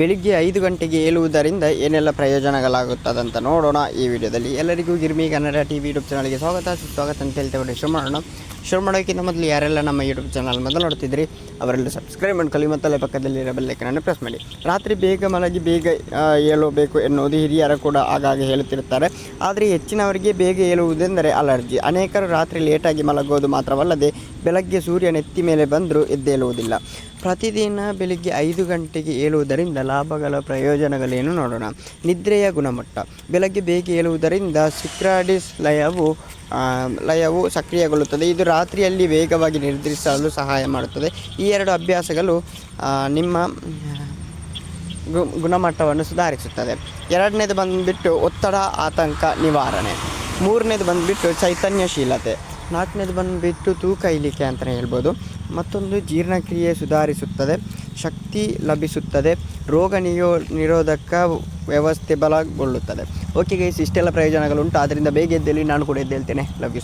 ಬೆಳಿಗ್ಗೆ ಐದು ಗಂಟೆಗೆ ಏಳುವುದರಿಂದ ಏನೆಲ್ಲ ಪ್ರಯೋಜನಗಳಾಗುತ್ತದಂತ ನೋಡೋಣ ಈ ವಿಡಿಯೋದಲ್ಲಿ. ಎಲ್ಲರಿಗೂ Girmi Kannada T V YouTube ಚಾನಲ್ಗೆ ಸ್ವಾಗತ. ಸುಸ್ವಾಗತ ಅಂತ ಹೇಳ್ತಾ ಬಿಡಿ ಶುರು ಮಾಡೋಣ ಶುರು ಮಾಡೋಕ್ಕಿಂತ ಮೊದಲು ಯಾರೆಲ್ಲ ನಮ್ಮ ಯೂಟ್ಯೂಬ್ ಚಾನಲ್ ಮೊದಲು ನೋಡ್ತಿದ್ರಿ, ಅವರೆಲ್ಲ ಸಬ್ಸ್ಕ್ರೈಬ್ ಮಾಡ್ಕೊಳ್ಳಿ ಮತ್ತಲ್ಲೇ ಪಕ್ಕದಲ್ಲಿರೋ ಬೆಲ್ಲೈಕನನ್ನು ಪ್ರೆಸ್ ಮಾಡಿ. ರಾತ್ರಿ ಬೇಗ ಮಲಗಿ ಬೇಗ ಏಳಬೇಕು ಎನ್ನುವುದು ಹಿರಿಯರು ಕೂಡ ಆಗಾಗ ಹೇಳುತ್ತಿರುತ್ತಾರೆ. ಆದರೆ ಹೆಚ್ಚಿನವರಿಗೆ ಬೇಗ ಏಳುವುದೆಂದರೆ ಅಲರ್ಜಿ. ಅನೇಕರು ರಾತ್ರಿ ಲೇಟಾಗಿ ಮಲಗೋದು ಮಾತ್ರವಲ್ಲದೆ ಬೆಳಗ್ಗೆ ಸೂರ್ಯ ನೆತ್ತಿ ಮೇಲೆ ಬಂದರೂ ಎದ್ದೇಳುವುದಿಲ್ಲ ಪ್ರತಿದಿನ ಬೆಳಿಗ್ಗೆ ಐದು ಗಂಟೆಗೆ ಏಳುವುದರಿಂದ ಲಾಭಗಳ ಪ್ರಯೋಜನಗಳೇನು ನೋಡೋಣ. ನಿದ್ರೆಯ ಗುಣಮಟ್ಟ. ಬೆಳಗ್ಗೆ ಬೇಗ ಏಳುವುದರಿಂದ ಸಿಕ್ರಾಡಿಸ್ ಲಯವು ಲಯವು ಸಕ್ರಿಯಗೊಳ್ಳುತ್ತದೆ. ಇದು ರಾತ್ರಿಯಲ್ಲಿ ವೇಗವಾಗಿ ನಿರ್ಧರಿಸಲು ಸಹಾಯ ಮಾಡುತ್ತದೆ. ಈ ಎರಡು ಅಭ್ಯಾಸಗಳು ನಿಮ್ಮ ಗುಣಮಟ್ಟವನ್ನು ಸುಧಾರಿಸುತ್ತದೆ. ಎರಡನೇದು ಬಂದುಬಿಟ್ಟು ಒತ್ತಡ, ಆತಂಕ, ನಿವಾರಣೆ. ಮೂರನೇದು ಬಂದುಬಿಟ್ಟು ಚೈತನ್ಯಶೀಲತೆ. ನಾಲ್ಕನೇದು ಬಂದುಬಿಟ್ಟು ತೂಕ ಇಲಿಕೆ ಅಂತಲೇ ಹೇಳ್ಬೋದು. ಮತ್ತೊಂದು ಜೀರ್ಣಕ್ರಿಯೆ ಸುಧಾರಿಸುತ್ತದೆ. ಶಕ್ತಿ ಲಭಿಸುತ್ತದೆ. ರೋಗ ನಿಯೋ, ನಿರೋಧಕ ವ್ಯವಸ್ಥೆ ಬಲಗೊಳ್ಳುತ್ತದೆ. ಓಕೆ ಗೈಸ್ ಇಷ್ಟೆಲ್ಲ ಪ್ರಯೋಜನಗಳುಂಟು. ಆದ್ದರಿಂದ ಬೇಗ ಎದ್ದೇಳಿ ನಾನು ಕೂಡ ಎದ್ದೇಳ್ತೇನೆ. Love you